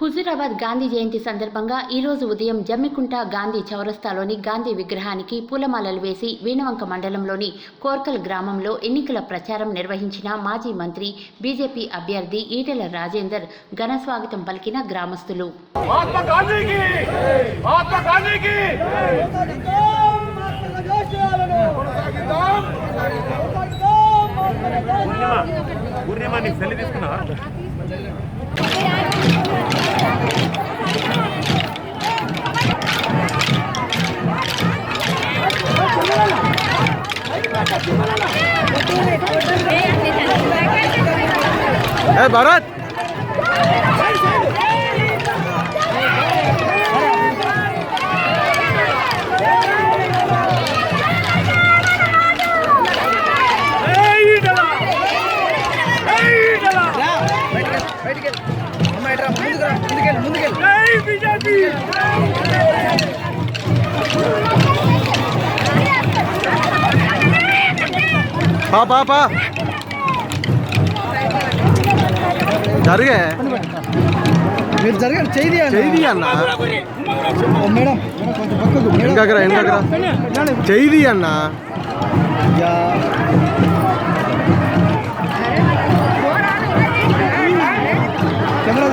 హుజూరాబాద్ గాంధీ జయంతి సందర్భంగా ఈ రోజు ఉదయం జమ్మికుంట గాంధీ చౌరస్తాలోని గాంధీ విగ్రహానికి పూలమాలలు వేసి వీణవంక మండలంలోని కోర్కల్ గ్రామంలో ఎన్నికల ప్రచారం నిర్వహించిన మాజీ మంత్రి బీజేపీ అభ్యర్థి ఈటెల రాజేందర్ ఘన స్వాగతం పలికిన గ్రామస్తులు. నీకు సెల్లి తీసుకున్నా ఏ பா பா பா జరగే మీరు జరగ చేయది చేయది అన్న మేడం ఎంకాకర ఎంకాకర చేయది అన్న కెమెరా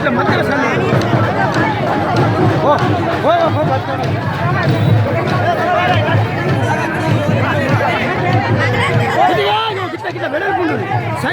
એટલે મંદિર સામે.